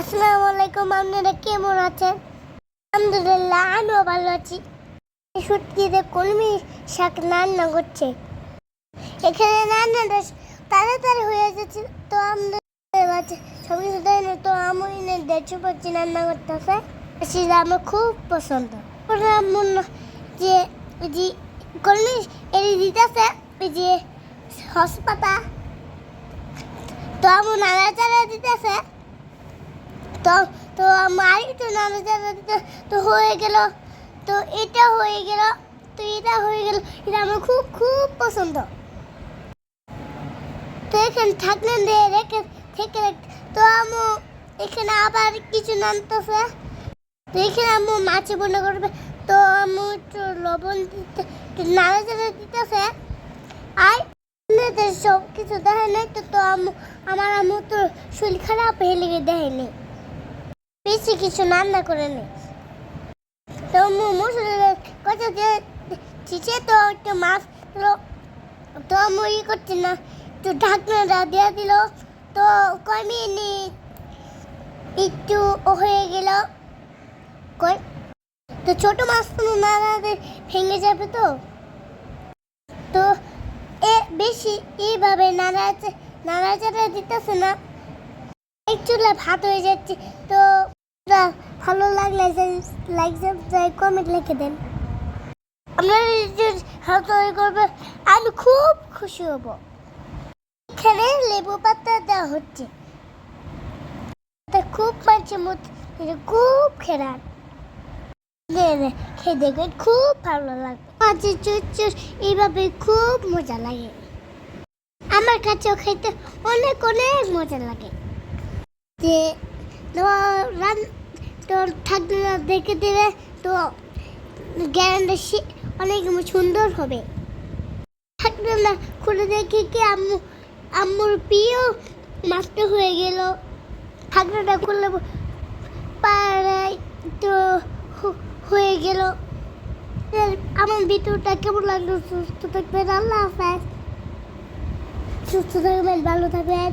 আসসালামু আলাইকুম, আপনারা কেমন আছেন? আলহামদুলিল্লাহ, আমিও ভালো আছি। সুটকিতে কলমি শাক রান্না করছে এখানে রান্নাটা তাড়াতাড়ি হয়ে যাচ্ছে, তো আমাদের আছে সব কিছু তো আমি দেড়শো পাচ্ছি রান্না করতেছে। সেটা আমার খুব পছন্দ। মনে যে যে কলমি এড়িয়ে দিতেছে যে হসপাতা তো আমার নাড়াচাড়া দিতেছে। তো তো আমার নাড়াচাড়া দিতে তো হয়ে গেল। তো এটা হয়ে গেল, তো এটা হয়ে গেল। এটা আমার খুব খুব পছন্দ। তো এখানে থাকলেন রেখে, থেকে তো আমু এখানে আবার কিছু নামতেছে। তো এখানে আমু মাছে বন্যা করবে। তো আমু একটু লবণ দিতে, একটু নাড়াচাড়া দিতেছে। আর সব কিছু দেখে নাই, তো তো আম্মু, আমার আম্মু তো শরীর খারাপ হয়ে দেয়নি। বেশি কিছু রান্না করে নি। তো শরীরে কত চিচে তো একটু মাছ তো আম্মু ই করছে না, একটু ঢাকনাটা দিয়ে দিল। তো কমিয়ে নি একটু হয়ে গেল। কই তো ছোট মাছ তো না ভেঙে যাবে তো। তো এ বেশি এইভাবে নাড়াচে নাড়াচাড়া দিতেছে না। এক চুলা ভাত হয়ে যাচ্ছে। তো ভালো লাগলে লাইক সাবস্ক্রাইব কমেন্ট লিখে দেন। আপনারা আমি খুব খুশি হব। এখানে লেবু পাতা দেওয়া হচ্ছে। খুব মাঝে মধ্যে খুব খেরান খেয়ে দেখবেন খুব ভালো লাগবে। মাছের চুচুর এইভাবে খুব মজা লাগে। আমার কাছেও খেতে অনেক অনেক মজা লাগে। যে রান তো থাকলে দেখে দেবে, তো গ্যারান্টি অনেক সুন্দর হবে। থাকলে না, খুলে দেখে কি আম্মু, আম্মুর প্রিয় মাছটা হয়ে গেল। ঠাকুরটা খুললে পাড়ায় তো হয়ে গেল। আমার ভিডিওটা কেমন লাগল? সুস্থ থাকবেন, আল্লাহ হাফেজ। সুস্থ থাকবেন, ভালো থাকবেন।